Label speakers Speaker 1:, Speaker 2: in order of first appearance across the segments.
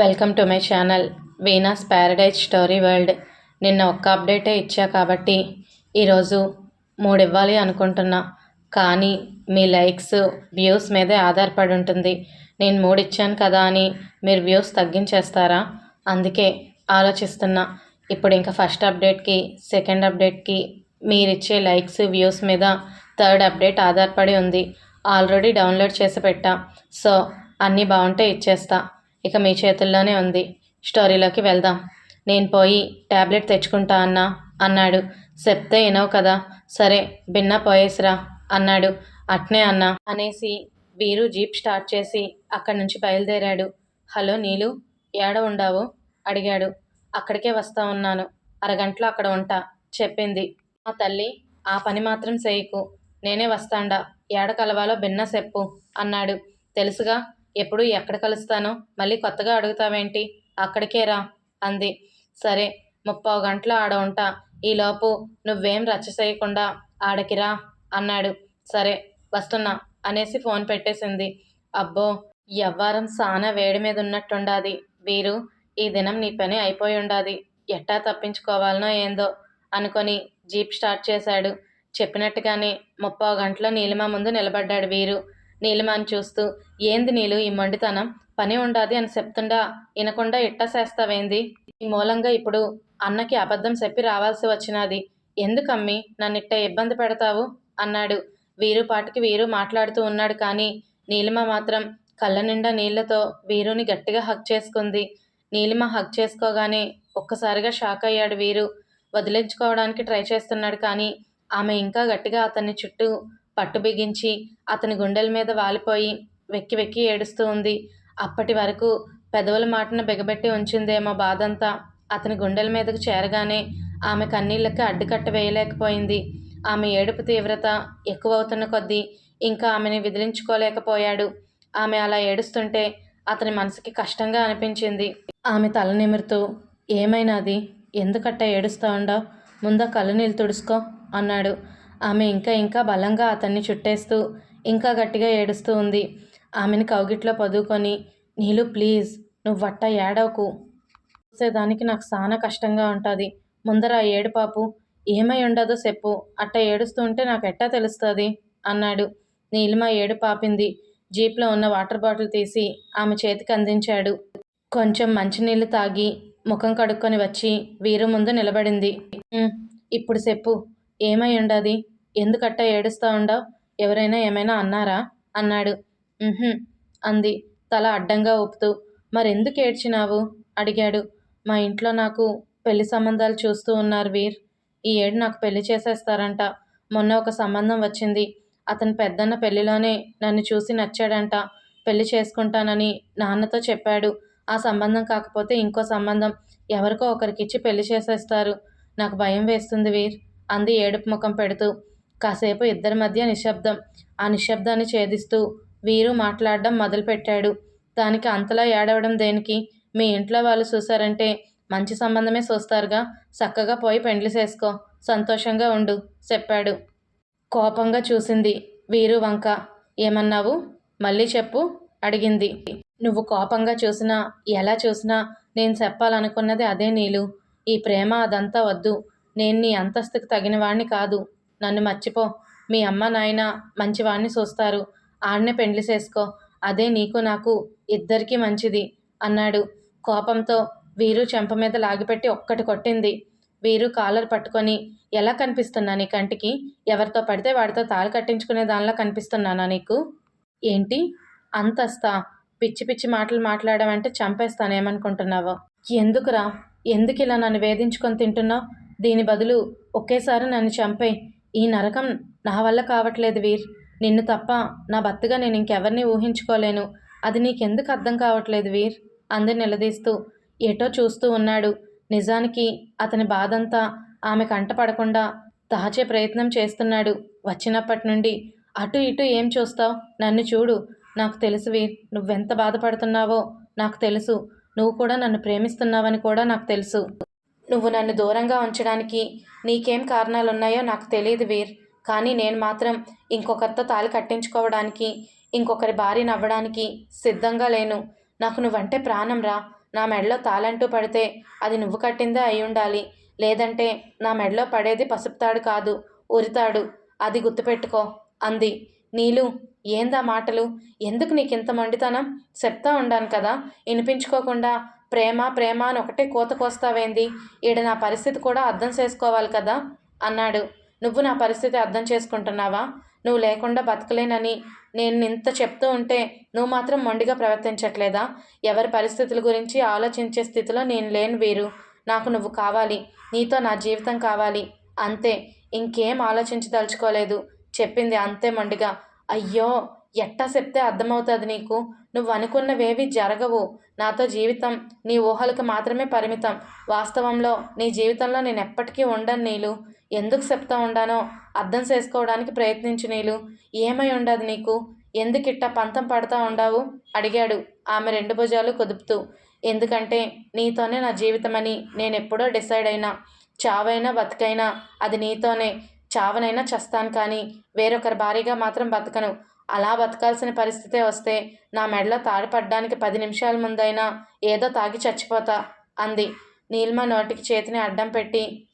Speaker 1: Welcome to my channel Veena's paradise story world. నిన్న ఒక్క అప్డేటే ఇచ్చా కాబట్టి ఈరోజు మూడు ఇవ్వాలి అనుకుంటున్నా. కానీ మీ లైక్స్ వ్యూస్ మీదే ఆధారపడి ఉంటుంది. నేను మూడు ఇచ్చాను కదా అని మీరు వ్యూస్ తగ్గించేస్తారా? అందుకే ఆలోచిస్తున్నా. ఇప్పుడు ఇంకా ఫస్ట్ అప్డేట్కి సెకండ్ అప్డేట్కి మీరు ఇచ్చే లైక్స్ వ్యూస్ మీద థర్డ్ అప్డేట్ ఆధారపడి ఉంది. ఆల్రెడీ డౌన్లోడ్ చేసి పెట్టా. సో అన్నీ బాగుంటే ఇచ్చేస్తా. ఇక మీ చేతుల్లోనే ఉంది. స్టోరీలోకి వెళ్దాం. నేను పోయి ట్యాబ్లెట్ తెచ్చుకుంటా అన్నా. అన్నాడు. చెప్తే వినవు కదా. సరే భిన్న పోయేసిరా అన్నాడు. అట్నే అన్నా అనేసి వీరు జీప్ స్టార్ట్ చేసి అక్కడి నుంచి బయలుదేరాడు. హలో నీలు ఏడ ఉండావు? అడిగాడు. అక్కడికే వస్తా ఉన్నాను. అరగంటలో అక్కడ ఉంటా చెప్పింది. మా తల్లి ఆ పని మాత్రం చేయకు. నేనే వస్తాండా. ఏడ కలవాలో భిన్న చెప్పు అన్నాడు. తెలుసుగా? ఎప్పుడు ఎక్కడ కలుస్తాను? మళ్ళీ కొత్తగా అడుగుతావేంటి? అక్కడికే రా అంది. సరే ముప్పావు గంటలు ఆడ ఉంటా. ఈలోపు నువ్వేం రచ్చ చేయకుండా ఆడకిరా అన్నాడు. సరే వస్తున్నా అనేసి ఫోన్ పెట్టేసింది. అబ్బో ఎవ్వారం సానా వేడి మీద ఉన్నట్టుండాది. వీరు ఈ దినం నీ పని అయిపోయి ఉండాది ఎట్టా తప్పించుకోవాలనో ఏందో అనుకొని జీప్ స్టార్ట్ చేశాడు. చెప్పినట్టుగానే ముప్పావు గంటలో నీలిమ ముందు నిలబడ్డాడు వీరు. నీలిమాని చూస్తూ ఏంది నీలు ఈ మండితనం? పని ఉండాది అని చెప్తుండా? వినకుండా ఇట్టా చేస్తావేంది? ఈ మూలంగా ఇప్పుడు అన్నకి అబద్ధం చెప్పి రావాల్సి వచ్చినది. ఎందుకమ్మి? నన్ను ఇట్ట ఇబ్బంది పెడతావు? అన్నాడు. వీరు పాటికి వీరు మాట్లాడుతూ ఉన్నాడు కానీ నీలిమ మాత్రం కళ్ళ నిండా నీళ్ళతో వీరుని గట్టిగా హక్ చేసుకుంది. నీలిమ హక్ చేసుకోగానే ఒక్కసారిగా షాక్ అయ్యాడు వీరు. వదిలించుకోవడానికి ట్రై చేస్తున్నాడు కానీ ఆమె ఇంకా గట్టిగా అతన్ని చుట్టూ పట్టు బిగించి అతని గుండెల మీద వాలిపోయి వెక్కి వెక్కి ఏడుస్తూ ఉంది. అప్పటి వరకు పెదవుల మాటను బిగబెట్టి ఉంచిందేమో బాధంతా. అతని గుండెల మీదకు చేరగానే ఆమె కన్నీళ్ళకి అడ్డుకట్ట వేయలేకపోయింది. ఆమె ఏడుపు తీవ్రత ఎక్కువవుతున్న కొద్దీ ఇంకా ఆమెని విదిలించుకోలేకపోయాడు. ఆమె అలా ఏడుస్తుంటే అతని మనసుకి కష్టంగా అనిపించింది. ఆమె తల నిమురుతూ ఏమైనాది ఎందుకట్ట ఏడుస్తా ఉండవు ముందా కళ్ళు నీళ్ళు తుడుచుకో అన్నాడు. ఆమె ఇంకా ఇంకా బలంగా అతన్ని చుట్టేస్తూ ఇంకా గట్టిగా ఏడుస్తూ ఉంది. ఆమెని కౌగిట్లో పదుకొని నీళ్ళు ప్లీజ్ నువ్వు వట్ట ఏడవకు. చూసేదానికి నాకు చాలా కష్టంగా ఉంటుంది. ముందర ఆ ఏడు పాపు ఏమై ఉండదో చెప్పు. అట్ట ఏడుస్తూ ఉంటే నాకు ఎట్టా తెలుస్తుంది? అన్నాడు. నీలిమ ఏడు పాపింది. జీప్లో ఉన్న వాటర్ బాటిల్ తీసి ఆమె చేతికి అందించాడు. కొంచెం మంచినీళ్ళు తాగి ముఖం కడుక్కొని వచ్చి వీరు ముందు నిలబడింది. ఇప్పుడు చెప్పు. ఏమై ఉండది? ఎందుకట్ట ఏడుస్తా ఉండవు? ఎవరైనా ఏమైనా అన్నారా? అన్నాడు. అంది. తల అడ్డంగా ఊపుతూ. మరెందుకు ఏడ్చినావు? అడిగాడు. మా ఇంట్లో నాకు పెళ్ళి సంబంధాలు చూస్తూ ఉన్నారు వీర్. ఈ ఏడు నాకు పెళ్ళి చేసేస్తారంట. మొన్న ఒక సంబంధం వచ్చింది. అతను పెద్దన్న పెళ్ళిలోనే నన్ను చూసి నచ్చాడంట. పెళ్ళి చేసుకుంటానని నాన్నతో చెప్పాడు. ఆ సంబంధం కాకపోతే ఇంకో సంబంధం. ఎవరికో ఒకరికిచ్చి పెళ్ళి చేసేస్తారు. నాకు భయం వేస్తుంది వీర్. అంది ఏడుపు ముఖం పెడుతూ. కాసేపు ఇద్దరి మధ్య నిశ్శబ్దం. ఆ నిశ్శబ్దాన్ని ఛేదిస్తూ వీరు మాట్లాడడం మొదలుపెట్టాడు. దానికి అంతలా ఏడవడం దేనికి? మీ ఇంట్లో వాళ్ళు చూసారంటే మంచి సంబంధమే చూస్తారుగా. చక్కగా పోయి పెండ్లి చేసుకో. సంతోషంగా ఉండు చెప్పాడు. కోపంగా చూసింది వీరు వంక. ఏమన్నావు? మళ్ళీ చెప్పు అడిగింది. నువ్వు కోపంగా చూసినా ఎలా చూసినా నేను చెప్పాలనుకున్నది అదే నీలు. ఈ ప్రేమ అదంతా వద్దు. నేను నీ అంతస్తుకు తగిన వాణ్ణి కాదు. నన్ను మర్చిపో. మీ అమ్మ నాయన మంచివాణ్ణి చూస్తారు. ఆడనే పెండ్లి చేసుకో. అదే నీకు నాకు ఇద్దరికీ మంచిది అన్నాడు. కోపంతో వీరు చెంప మీద లాగిపెట్టి ఒక్కటి కొట్టింది. వీరు కాలర్ పట్టుకొని ఎలా కనిపిస్తున్నా నీ కంటికి? ఎవరితో పడితే వాడితో తాళి కట్టించుకునే దానిలా కనిపిస్తున్నానా నీకు? ఏంటి? అంతస్తా. పిచ్చి పిచ్చి మాటలు మాట్లాడమంటే చంపేస్తానేమనుకుంటున్నావో? ఎందుకురా? ఎందుకు ఇలా నన్ను వేధించుకొని తింటున్నావు? దీని బదులు ఒకేసారి నన్ను చంపే ఈ నరకం నా వల్ల కావట్లేదు వీర్. నిన్ను తప్ప నా భర్తగా నేను ఇంకెవరిని ఊహించుకోలేను. అది నీకెందుకు అర్థం కావట్లేదు వీర్? అంది నిలదీస్తూ. ఎటో చూస్తూ ఉన్నాడు. నిజానికి అతని బాధంతా ఆమె కంట పడకుండా దాచే ప్రయత్నం చేస్తున్నాడు. వచ్చినప్పటి నుండి అటు ఇటు ఏం చూస్తావు? నన్ను చూడు. నాకు తెలుసు వీర్ నువ్వెంత బాధపడుతున్నావో నాకు తెలుసు. నువ్వు కూడా నన్ను ప్రేమిస్తున్నావని కూడా నాకు తెలుసు. నువ్వు నన్ను దూరంగా ఉంచడానికి నీకేం కారణాలు ఉన్నాయో నాకు తెలియదు వీర్. కానీ నేను మాత్రం ఇంకొకరితో తాళి కట్టించుకోవడానికి ఇంకొకరి భార్యను అవ్వడానికి సిద్ధంగా లేను. నాకు నువ్వంటే ప్రాణం రా. నా మెడలో తాళంటూ పడితే అది నువ్వు కట్టిందే అయి ఉండాలి. లేదంటే నా మెడలో పడేది పసుపుతాడు కాదు ఉరితాడు. అది గుర్తుపెట్టుకో అంది. నీలు ఏందా మాటలు? ఎందుకు నీకు ఇంత మొండితనం? చెప్తా ఉండాను కదా. వినిపించుకోకుండా ప్రేమ ప్రేమ అని ఒకటే కోత కోస్తావేంది? ఈడ నా పరిస్థితి కూడా అర్థం చేసుకోవాలి కదా? అన్నాడు. నువ్వు నా పరిస్థితి అర్థం చేసుకుంటున్నావా? నువ్వు లేకుండా బతకలేనని నేను ఇంత చెప్తూ ఉంటే నువ్వు మాత్రం మొండిగా ప్రవర్తించట్లేదా? ఎవరి పరిస్థితుల గురించి ఆలోచించే స్థితిలో నేను లేను వీరు. నాకు నువ్వు కావాలి. నీతో నా జీవితం కావాలి. అంతే. ఇంకేం ఆలోచించదలుచుకోలేదు. చెప్పింది అంతే మొండిగా. అయ్యో! ఎట్టా చెప్తే అర్థమవుతుంది నీకు? నువ్వు అనుకున్నవేవి జరగవు. నాతో జీవితం నీ ఊహలకు మాత్రమే పరిమితం. వాస్తవంలో నీ జీవితంలో నేను ఎప్పటికీ ఉండను నీలు. ఎందుకు చెప్తా ఉండానో అర్థం చేసుకోవడానికి ప్రయత్నించు నీలు. ఏమై ఉండదు నీకు? ఎందుకిట్టా పంతం పడతా ఉండావు? అడిగాడు ఆమె రెండు భుజాలు కుదుపుతూ. ఎందుకంటే నీతోనే నా జీవితమని నేను ఎప్పుడో డిసైడ్ అయినా. చావైనా బతికైనా అది నీతోనే. చావనైనా చస్తాను కానీ వేరొకరి భారీగా మాత్రం బతకను. అలా బతకాల్సిన పరిస్థితే వస్తే నా మెడలో తాడిపడ్డానికి పది నిమిషాల ముందైనా ఏదో తాగి చచ్చిపోతా అంది. నీల్మ నోటికి చేతిని అడ్డం పెట్టి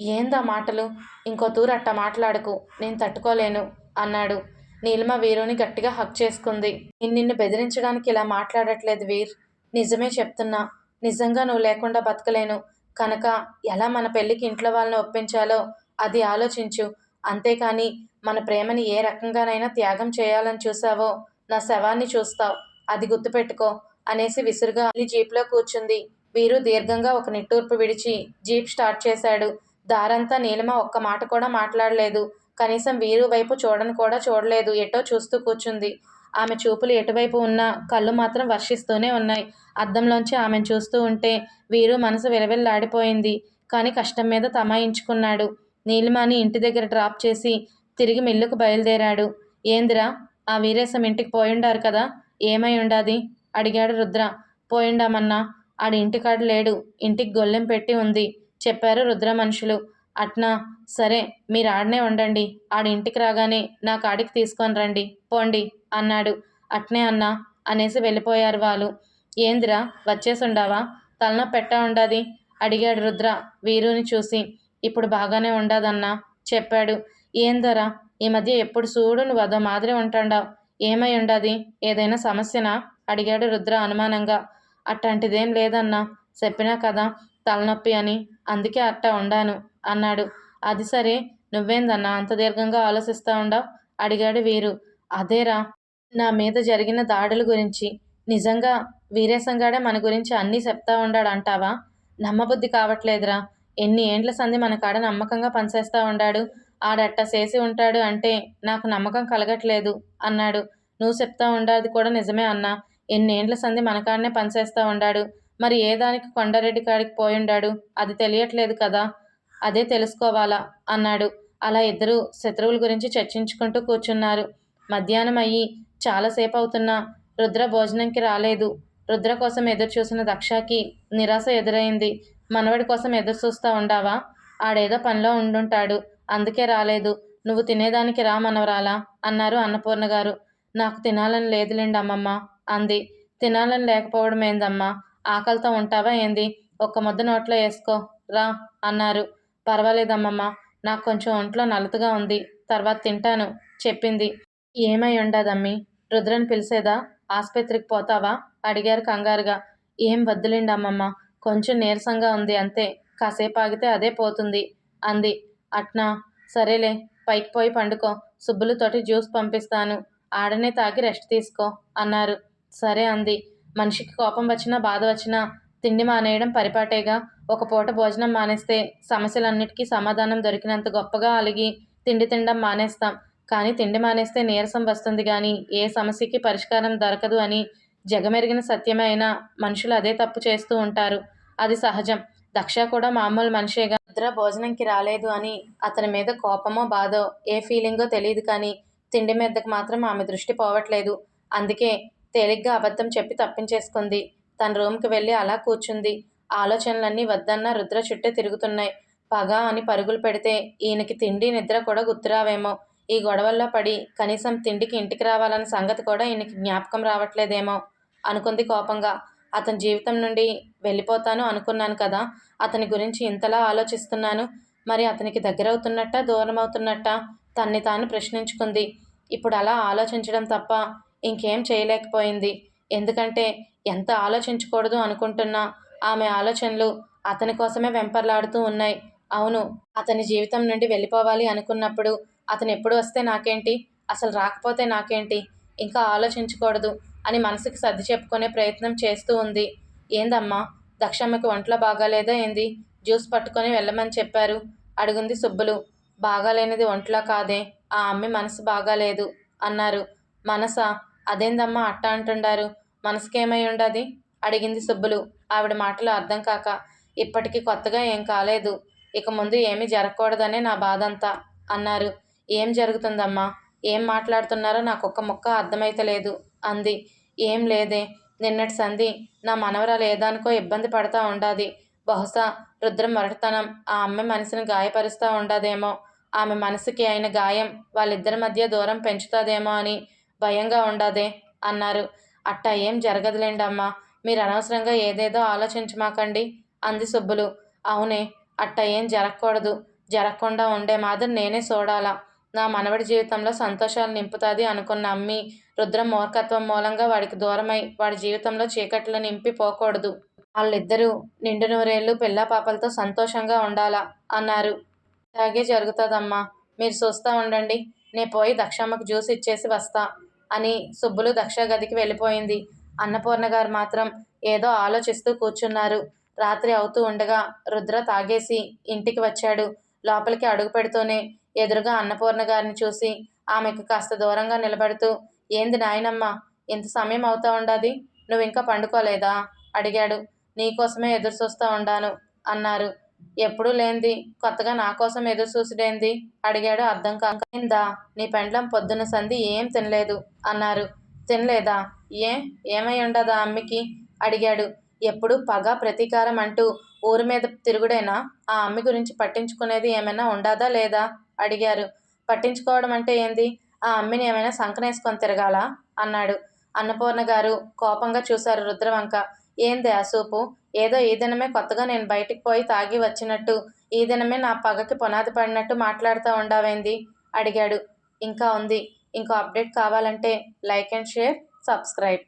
Speaker 1: ఏందా మాటలు? ఇంకో తూరు అట్ట మాట్లాడకు నేను తట్టుకోలేను అన్నాడు. నీలిమ వీరుని గట్టిగా హక్ చేసుకుంది. నేను నిన్ను బెదిరించడానికి ఇలా మాట్లాడట్లేదు వీర్. నిజమే చెప్తున్నా. నిజంగా నువ్వు లేకుండా బతకలేను. కనుక ఎలా మన పెళ్ళికి ఇంట్లో వాళ్ళని ఒప్పించాలో అది ఆలోచించు. అంతేకాని మన ప్రేమని ఏ రకంగానైనా త్యాగం చేయాలని చూసావో నా శవాన్ని చూస్తావు అది గుర్తుపెట్టుకో అనేసి విసురుగా జీప్లో కూర్చుంది. వీరు దీర్ఘంగా ఒక నిట్టూర్పు విడిచి జీప్ స్టార్ట్ చేశాడు. దారంతా నీలిమ ఒక్క మాట కూడా మాట్లాడలేదు. కనీసం వీరు వైపు చూడని కూడా చూడలేదు. ఎటో చూస్తూ కూర్చుంది. ఆమె చూపులు ఎటువైపు ఉన్నా కళ్ళు మాత్రం వర్షిస్తూనే ఉన్నాయి. అద్దంలోంచి ఆమెను చూస్తూ ఉంటే వీరు మనసు విలవిల్లాడిపోయింది. కానీ కష్టం మీద తమాయించుకున్నాడు. నీలిమాని ఇంటి దగ్గర డ్రాప్ చేసి తిరిగి మిల్లుకు బయలుదేరాడు. ఏందిరా ఆ వీరేశం ఇంటికి పోయిండారు కదా? ఏమై ఉండాది? అడిగాడు రుద్ర. పోయిండామన్నా ఆడి ఇంటికాడ లేడు. ఇంటికి గొల్లెం పెట్టి ఉంది చెప్పారు రుద్ర మనుషులు. అట్నా సరే మీరు ఆడనే ఉండండి. ఆడి ఇంటికి రాగానే నా కాడికి తీసుకొని రండి. పోండి అన్నాడు. అట్నే అన్నా అనేసి వెళ్ళిపోయారు వాళ్ళు. ఏందిరా వచ్చేసుండావా? తలనొప్పి పెట్టా ఉండాది? అడిగాడు రుద్ర వీరుని చూసి. ఇప్పుడు బాగానే ఉండదన్నా చెప్పాడు. ఏందరా? ఈ మధ్య ఎప్పుడు చూడు నువ్వు అదో మాదిరి ఉంటాడావు. ఏమై ఉండది? ఏదైనా సమస్యనా? అడిగాడు రుద్ర అనుమానంగా. అట్లాంటిదేం లేదన్నా. చెప్పినా కదా తలనొప్పి అని. అందుకే అట్టా ఉండాను అన్నాడు. అది సరే. నువ్వేందన్నా? అంత దీర్ఘంగా ఆలోచిస్తూ ఉండవు? అడిగాడు వీరు. అదేరా. నా మీద జరిగిన దాడుల గురించి. నిజంగా వీరేశంగాడే మన గురించి అన్నీ చెప్తా ఉండాడు అంటావా నమ్మబుద్ధి కావట్లేదురా. ఎన్ని ఏండ్ల సంధి మన కాడ నమ్మకంగా పనిచేస్తూ ఉండాడు. ఆడట్ట చేసి ఉంటాడు అంటే నాకు నమ్మకం కలగట్లేదు అన్నాడు. నువ్వు చెప్తా ఉండాది కూడా నిజమే అన్నా. ఎన్నేండ్ల సంధి మనకాడనే పనిచేస్తూ ఉండాడు. మరి ఏ దానికి కొండారెడ్డి కాడికి పోయుండాడు అది తెలియట్లేదు కదా. అదే తెలుసుకోవాలా అన్నాడు. అలా ఇద్దరు శత్రువుల గురించి చర్చించుకుంటూ కూర్చున్నారు. మధ్యాహ్నం అయ్యి చాలాసేపు అవుతున్నా. రుద్ర భోజనంకి రాలేదు. రుద్ర కోసం ఎదురు చూసిన దక్షకి నిరాశ ఎదురైంది. మనవడి కోసం ఎదురు చూస్తూ ఉండావా? ఆడేదో పనిలో ఉండుంటాడు. అందుకే రాలేదు. నువ్వు తినేదానికి రా మనవరాలా? అన్నారు అన్నపూర్ణ గారు. నాకు తినాలని లేదులేండి అమ్మమ్మ అంది. తినాలని లేకపోవడం ఏందమ్మా? ఆకలితో ఉంటావా ఏంది? ఒక్క ముద్ద నోట్లో వేసుకో రా అన్నారు. పర్వాలేదమ్మమ్మ నాకు కొంచెం ఒంట్లో నలుతుగా ఉంది. తర్వాత తింటాను చెప్పింది. ఏమై ఉండదమ్మి? రుద్రని పిలిచేదా? ఆసుపత్రికి పోతావా? అడిగారు కంగారుగా. ఏం వద్దులేండి అమ్మమ్మ కొంచెం నీరసంగా ఉంది అంతే. కాసేపు ఆగితే అదే పోతుంది అంది. అట్నా? సరేలే పైకి పోయి పండుకో. సుబ్బులతోటి జ్యూస్ పంపిస్తాను. ఆడనే తాగి రెస్ట్ తీసుకో అన్నారు. సరే అంది. మనిషికి కోపం వచ్చినా బాధ వచ్చినా తిండి మానేయడం పరిపాటేగా. ఒక పూట భోజనం మానేస్తే సమస్యలన్నిటికీ సమాధానం దొరికినంత గొప్పగా అలిగి తిండి తినడం మానేస్తాం. కానీ తిండి మానేస్తే నీరసం వస్తుంది కానీ ఏ సమస్యకి పరిష్కారం దొరకదు అని జగమెరిగిన సత్యమైన మనుషులు అదే తప్పు చేస్తూ ఉంటారు. అది సహజం. దక్ష కూడా మామూలు మనిషేగా నిద్ర భోజనంకి రాలేదు అని అతని మీద కోపమో బాధో ఏ ఫీలింగో తెలియదు కానీ తిండి మీదకి మాత్రం ఆమె దృష్టి పోవట్లేదు. అందుకే తేలిగ్గా అబద్ధం చెప్పి తప్పించేసుకుంది. తన రూమ్కి వెళ్ళి అలా కూర్చుంది. ఆలోచనలన్నీ వద్దన్న రుద్ర చుట్టే తిరుగుతున్నాయి. పగ అని పరుగులు పెడితే ఈయనకి తిండి నిద్ర కూడా గుర్తురావేమో. ఈ గొడవల్లో పడి కనీసం తిండికి ఇంటికి రావాలన్న సంగతి కూడా ఈయనకి జ్ఞాపకం రావట్లేదేమో అనుకుంది కోపంగా. అతని జీవితం నుండి వెళ్ళిపోతాను అనుకున్నాను కదా. అతని గురించి ఇంతలా ఆలోచిస్తున్నాను. మరి అతనికి దగ్గరవుతున్నట్ట దూరం అవుతున్నట్ట తన్ని తాను ప్రశ్నించుకుంది. ఇప్పుడు అలా ఆలోచించడం తప్ప ఇంకేం చేయలేకపోయింది. ఎందుకంటే ఎంత ఆలోచించకూడదు అనుకుంటున్నా ఆమె ఆలోచనలు అతని కోసమే వెంపర్లాడుతూ ఉన్నాయి. అవును అతని జీవితం నుండి వెళ్ళిపోవాలి అనుకున్నప్పుడు అతను ఎప్పుడు వస్తే నాకేంటి? అసలు రాకపోతే నాకేంటి? ఇంకా ఆలోచించకూడదు. అని మనసుకి సర్ది చెప్పుకునే ప్రయత్నం చేస్తూ ఉంది. ఏందమ్మా దక్షమ్మకి ఒంట్లో బాగాలేదా ఏంది? జ్యూస్ పట్టుకొని వెళ్ళమని చెప్పారు అడిగింది సుబ్బులు. బాగాలేనిది ఒంట్లో కాదే ఆ అమ్మి మనసు బాగాలేదు అన్నారు. మనసా? అదేందమ్మా అట్ట అంటుండారు? మనసుకేమై ఉండది? అడిగింది సుబ్బులు. ఆవిడ మాటలు అర్థం కాక ఇప్పటికీ కొత్తగా ఏం కాలేదు. ఇక ముందు ఏమీ జరగకూడదనే నా బాధంతా అన్నారు. ఏం జరుగుతుందమ్మా? ఏం మాట్లాడుతున్నారో నాకు ఒక్క ముక్క అర్థమైతలేదు. అంది. ఏం లేదే. నిన్నటి సంధి నా మనవరాలు ఏదానికో ఇబ్బంది పడతా ఉండాది. బహుశా రుద్రం మరటతనం ఆ అమ్మ మనసుని గాయపరుస్తూ ఉండదేమో. ఆమె మనసుకి అయిన గాయం వాళ్ళిద్దరి మధ్య దూరం పెంచుతుందేమో అని భయంగా ఉండదే అన్నారు. అట్టా ఏం జరగదులేండమ్మా. మీరు అనవసరంగా ఏదేదో ఆలోచించమాకండి అంది సుబ్బులు. అవునే అట్ట ఏం జరగకూడదు. జరగకుండా ఉండే మాదిరి నేనే చూడాలా నా మనవడి జీవితంలో సంతోషాలు నింపుతుంది అనుకున్న అమ్మి రుద్రం మూర్ఖత్వం మూలంగా వాడికి దూరమై వాడి జీవితంలో చీకట్లు నింపి పోకూడదు. వాళ్ళిద్దరూ నిండు నూరేళ్ళు పిల్ల పాపలతో సంతోషంగా ఉండాలా? అన్నారు. అలాగే జరుగుతుందమ్మా. మీరు చూస్తూ ఉండండి. నే పోయి దక్షమ్మకు జ్యూస్ ఇచ్చేసి వస్తా అని సుబ్బులు దక్ష గదికి వెళ్ళిపోయింది. అన్నపూర్ణ గారు మాత్రం ఏదో ఆలోచిస్తూ కూర్చున్నారు. రాత్రి అవుతూ ఉండగా రుద్ర తాగేసి ఇంటికి వచ్చాడు. లోపలికి అడుగు పెడుతూనే ఎదురుగా అన్నపూర్ణ గారిని చూసి ఆమెకు కాస్త దూరంగా నిలబడుతూ ఏంది నాయనమ్మ ఇంత సమయం అవుతా ఉండది? నువ్వు ఇంకా పండుకోలేదా? అడిగాడు. నీకోసమే ఎదురు చూస్తూ ఉండాను అన్నారు. ఎప్పుడూ లేంది. కొత్తగా నా కోసం ఎదురు చూసుడేంది? అడిగాడు అర్థం కాకిందా నీ పెండ్లం పొద్దున్న సంధి ఏం తినలేదు? అన్నారు. తినలేదా? ఏ? ఏమై ఉండదా అమ్మికి? అడిగాడు. ఎప్పుడు పగ ప్రతీకారం అంటూ ఊరి మీద తిరుగుడేనా? ఆ అమ్మి గురించి పట్టించుకునేది ఏమైనా ఉండదా లేదా? అడిగారు. పట్టించుకోవడం అంటే ఏంది? ఆ అమ్మిని ఏమైనా సంకనేసుకొని తిరగాలా? అన్నాడు. అన్నపూర్ణ గారు కోపంగా చూశారు రుద్రవంక. ఏంది ఆ సూపు? ఏదో ఈ దినమే కొత్తగా నేను బయటికి పోయి తాగి వచ్చినట్టు. ఈ దినమే నా పగకి పునాది పడినట్టు మాట్లాడుతూ ఉండావేంది? అడిగాడు. ఇంకా ఉంది. ఇంకో అప్డేట్ కావాలంటే లైక్ అండ్ షేర్ సబ్స్క్రైబ్.